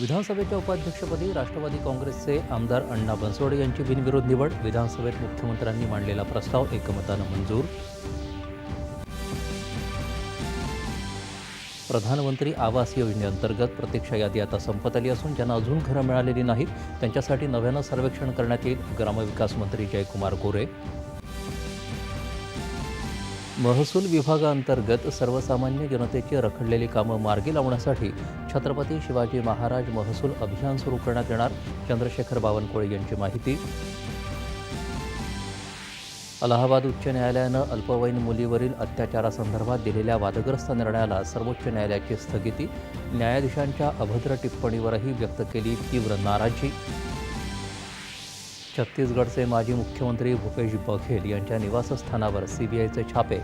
विधानसभेच्या उपाध्यक्षपदी राष्ट्रवादी काँग्रेसचे आमदार अण्णा बनसोडे यांची बिनविरोध निवड विधानसभेत मुख्यमंत्र्यांनी मांडलेला प्रस्ताव एकमतानं मंजूर. प्रधानमंत्री आवास योजनेअंतर्गत प्रतीक्षा यादी आता संपत आली असून ज्यांना अजून घरं मिळालेली नाहीत त्यांच्यासाठी नव्यानं सर्वेक्षण करण्यात येईल ग्रामविकास मंत्री जयकुमार गोरे. महसूल विभागाअंतर्गत सर्वसामान्य जनतेची रखडलेली कामं मार्गी लावण्यासाठी छत्रपती शिवाजी महाराज महसूल अभियान सुरू करण्यात येणार. चंद्रशेखर बावनकुळे यांची माहिती. अलाहाबाद उच्च न्यायालयानं अल्पवयीन मुलीवरील अत्याचारासंदर्भात दिलेल्या वादग्रस्त निर्णयाला सर्वोच्च न्यायालयाची स्थगिती. न्यायाधीशांच्या अभद्र टिप्पणीवरही व्यक्त केली तीव्र नाराजी. छत्तीसगडचे माजी मुख्यमंत्री भूपेश बघेल यांच्या निवासस्थानावर सीबीआयचे छापे.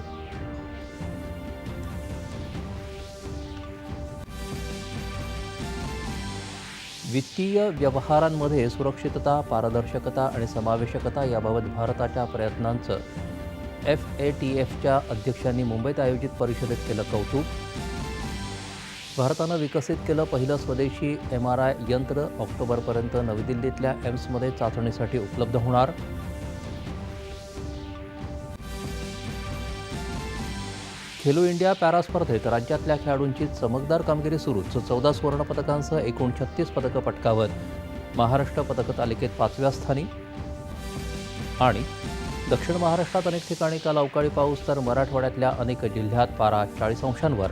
वित्तीय व्यवहारांमध्ये सुरक्षितता पारदर्शकता आणि समावेशकता याबाबत भारताच्या प्रयत्नांचं. एफ ए टी एफच्या अध्यक्षांनी मुंबईत आयोजित परिषदेत केलं कौतुक. भारतानं विकसित केलं पहिलं स्वदेशी एम आर आय यंत्र ऑक्टोबरपर्यंत नवी दिल्लीतल्या एम्समध्ये चाचणीसाठी उपलब्ध होणार. खेलो इंडिया पॅरा स्पर्धेत राज्यातल्या खेळाडूंची चमकदार कामगिरी सुरूच. चौदा सुवर्णपदकांसह एकूण छत्तीस पदकं पटकावत. महाराष्ट्र पदक तालिकेत पाचव्या स्थानी. आणि दक्षिण महाराष्ट्रात अनेक ठिकाणी काल अवकाळी पाऊस तर मराठवाड्यातल्या अनेक जिल्ह्यात पारा चाळीस अंशांवर.